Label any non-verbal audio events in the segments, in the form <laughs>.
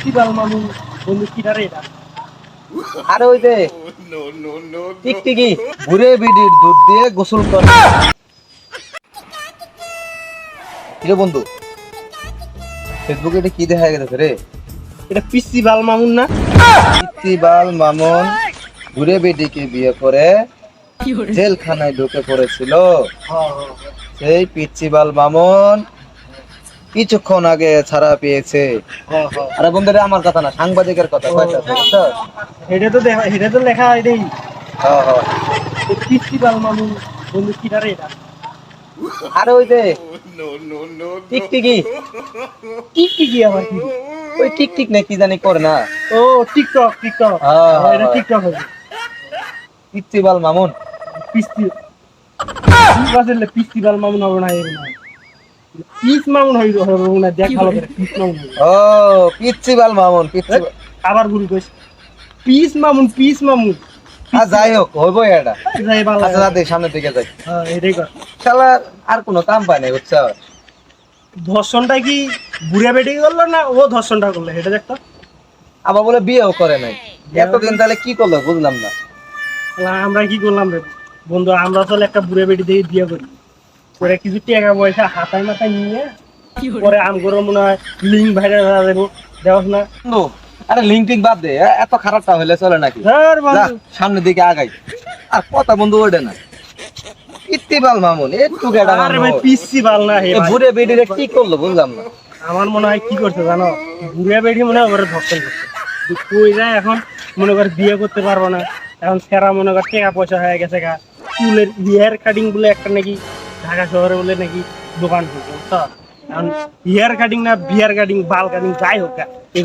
কি মামু বন্ধু কি এটা আরে ওই যে টিকটিকি ঘুরে বিডির দুধ দিয়ে গোসল করে। কিরে বন্ধু ফেসবুকে এটা কি দেখা গেছে রে? এটা পিসি বাল মামুন না? ইতিবাল মামুন ঘুরে বেডিকে বিয়ে করে জেলখানায় ঢুকে পড়েছিল। সেই পিচ্চিবাল মামুন কিছুক্ষণ আগে ছাড়া পেয়েছে। আরে বন্ধুরা আমার কথা না সাংবাদিকের কথা কয়টা? এটা তো দেখা এটা তো লেখা এটাই হ্যাঁ, হ্যাঁ। মামুন বন্ধু কি রে এটা? আরে ওই যে টিকটিকি কি কি কি আবার কি? ওই টিকটিক না কি জানি করে না। ও টিকটক টিকটক। হ্যাঁ, এটা হ্যাঁ। টিকটক হবে পিচ্চিবাল মামুন। পিস্তি বাজলে পিস্তি বাল মামুন হবে না এরকম। পিস মামুন হইব হবে না দেখ ভালো করে পিস মামুন। ও আবার ঘুরি কইস। পিস মামুন আর যাই হোক হইবো এটা। যাই ভালো আচ্ছা দাদি দিকে যাই। হ্যাঁ এটাই কর। শালা আর কোনো কাম পায় নাই বুঝছ? ধর্ষণটা কি বুড়া বেটি করল না ও ধর্ষণটা করল? এটা দেখতো আবার বলে বিয়েও করে নাই। এতদিন তাহলে কি করল বুঝলাম না। আমরা কি করলাম রে? বন্ধু আমরা আসলে একটা বুড়ে বেটি দিয়ে বিয়ে করি। পরে কিছু টাকা পয়সা হাতায় মাথায় নিয়ে পরে আম করে মনে হয় লিঙ্ক ভাইরাল হয়ে যাব। দেওয়াস না। আরে লিঙ্ক বাদ দে এত খারাপটা হইলে চলে নাকি? ধর যা বন্ধু। সামনের দিকে আগাই। আর কথা বন্ধু ওঠে না। ইত্তিবাল মামুন একটু গেডা আরে ভাই পিসি বাল না হে। ঘুরে বেডিরে কি করল বুঝলাম না। আমার মনে হয় কি করছে জানো? বুড়িয়া বেটি মনে হয় ওরে ধর্ষণ করছে। কই যায় এখন? মনে করে বিয়ে করতে পারব না। এখন সেরা মনে কর টাকা পয়সা হয়ে গেছে গা। চুলের হেয়ার কাটিং বলে একটা নাকি ঢাকা শহরে বলে নাকি দোকান খুলছে বুঝছ? এখন হেয়ার কাটিং না বিয়ার কাটিং বাল কাটিং যাই হোক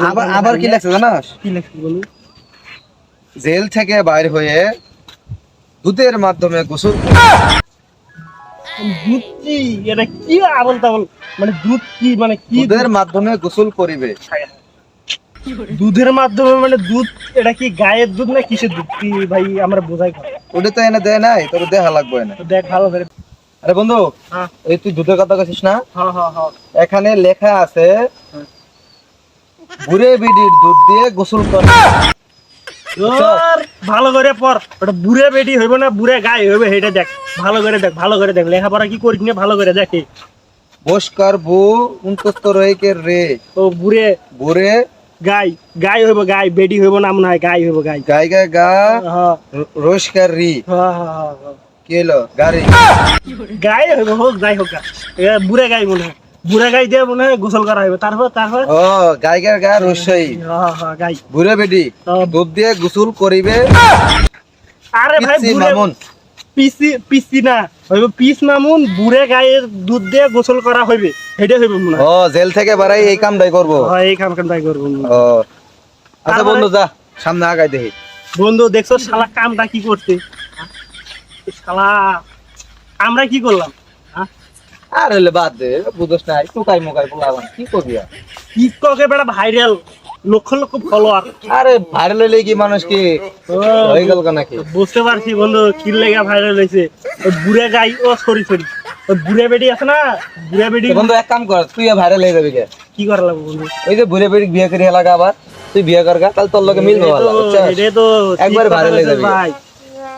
আবার আবার কি লাগছে জানাস কি লাগছে বলুন জেল থেকে বাইর হয়ে দুধের মাধ্যমে গোসল দুধ কি? এটা কি আবল তাবল মানে দুধ কি? মানে কি দুধের মাধ্যমে গোসল করিবে। দুধের মাধ্যমে মানে দুধ এটা কি গায়ের দুধ না কিসের দুধ? কি ভাই আমরা বোঝাই ওটা তো এনে দেয় নাই তোর দেখা লাগবে না। দেখ ভালো করে আরে বন্ধু হ্যাঁ। এই তুই দুধের কথা কছিস না? হ্যাঁ হ্যাঁ এখানে লেখা আছে ঘুরে বিডির দুধ দিয়ে গোসল করে। ভালো করে পর ওটা বুড়ে বেটি হইব না বুড়ে গায়ে হইবে সেটা দেখ। ভালো করে দেখ ভালো করে দেখ লেখাপড়া কি করিস না ভালো করে দেখে। বস্কার বু উন্তস্ত রয়েকে রে। ও বুড়ে বুড়ে গাই গাই হইব গাই বেটি হইব না মনে হয় গাই হইব গাই। গাই গাই গা রোশকার রি। হ্যাঁ হ্যাঁ, হ্যাঁ। কি হলো গাড়ি। গাই হোক যাই হোক। বুড়ে গাই মনে হয়। বুড়ে গাই দিয়ে মনে হয় গোসল করা হইবে। তারপর তারপর? ও গাই গাই গা রসই। গাই। বুড়ে বেডি। দুধ দিয়ে গোসল করিবে। আরে ভাই মামুন। পিসি পিসি না। হইব পিস মামুন বুড়ে গায়ের দুধ দিয়ে গোসল করা হইবে। সেটা হইবে মনে ও জেল থেকে বাড়াই এই কামটাই করব। হয় এই কাম কাম তাই করব ও। আচ্ছা বন্ধু যা সামনে আগাই দেখি। বন্ধু দেখছ শালা কামটা কি করতে এই শালা আমরা কি করলাম? হ্যাঁ? আর হইলে বাদ দে বুঝোস টুকাই মুকাই বলাবান কি করবি? টিকটকে বেটা ভাইরাল লক্ষ লক্ষ ফলোয়ার আরে ভাইরাল হইলে কি মানুষ কি হয়ে গেল নাকি? বুঝতে পারছি বন্ধু কি লেগে ভাইরাল হয়েছে বুড়ে গাই ও সরি সরি বুড়ে বেটি আছে না? বুড়ে বেটি বন্ধু এক কাম কর তুই ভাইরাল হয়ে যাবি কে কি করা লাগবে বন্ধু? ওই যে বুড়ে বেড়ি বিয়ে করে এলাকা আবার তুই বিয়ে কর গা, তাহলে তোর লগে মিলবে ভালো তো- একবার viral হয়ে যাবি। ভাই।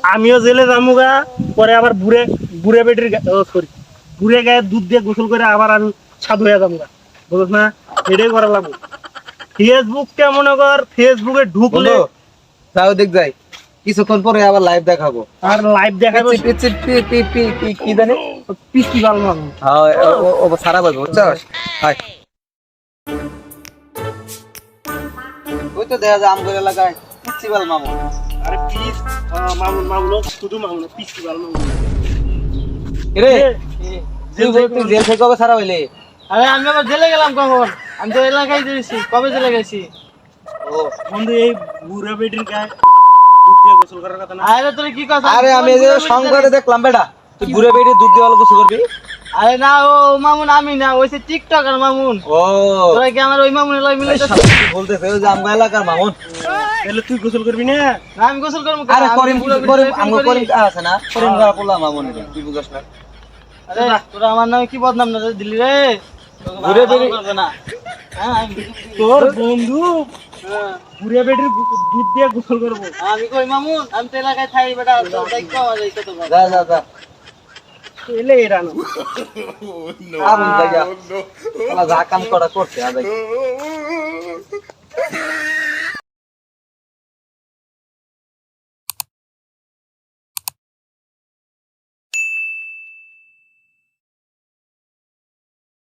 আমিও জেলে যামুগা পরে আবার বুড়ে বুড়ে বেটির গা- সরি বুড়ে গায়ে দুধ দিয়ে গোসল করে আবার আমি সাধু হয়ে যামুগা। বুঝছ না? এটাই করা লাগবে। ফেসবুক কে মনে কর ফেসবুকে ঢুকলে যাও দেখ যাই। কিছুক্ষণ পরে আবার লাইভ দেখাবো। আর লাইভ দেখাবো পিচি পিচি পি পি পি পি কি জানি? পিসি বাল মামু হ্যাঁ ও- সারা বলব বুঝছস হাই ওই তো দেখা যায় আমগর এলাকায় প্রিন্সিপাল মামু আরে পিস মামুন মামুন শুধু মামুন না, পিসি মামুন। রে তুই বল জেল থেকে কবে সারা হইলি? আরে আমি আবার জেলে গেলাম কখন? আমি তো এলাকায় কবে জেলে গেছি? ও। বন্ধু এই বুড়ে বেটির গায়ে দুধ দিয়ে গোসল করার কথা না? আরে তোর কি কথা? আরে আমি এই যে সংবাদে দেখলাম বেটা তুই ঘুরে বেড়ে দুধ দিয়ে অল্প কিছু করবি? আরে না ও মামুন আমি না ওই সে টিকটক আর মামুন। ও। তোরা কি আমার ওই মামুন লয় মিলে বলতেছে ওই যে আমগো এলাকার মামুন। তাহলে তুই গোসল করবি না? না আমি গোসল করব? আরে করিম করিম আমগো করিম আছে না? করিম গা পোলা মামুন তুই বুঝছ না। আরে তোরা আমার নামে কি বদনাম না দিলি রে? ঘুরে বেড়ে করবে না। হ্যাঁ তোর বন্ধু হ্যাঁ, ঘুরে বেটির দুধ দিয়ে গোসল করব। আমি কই মামুন? আমি তো এলাকায় থাকি বেটা তোর আমার এই কত যা যা যা। এলে এরানো <laughs> আরুন জায়গা। যা কাম করা করছে আদায় <laughs>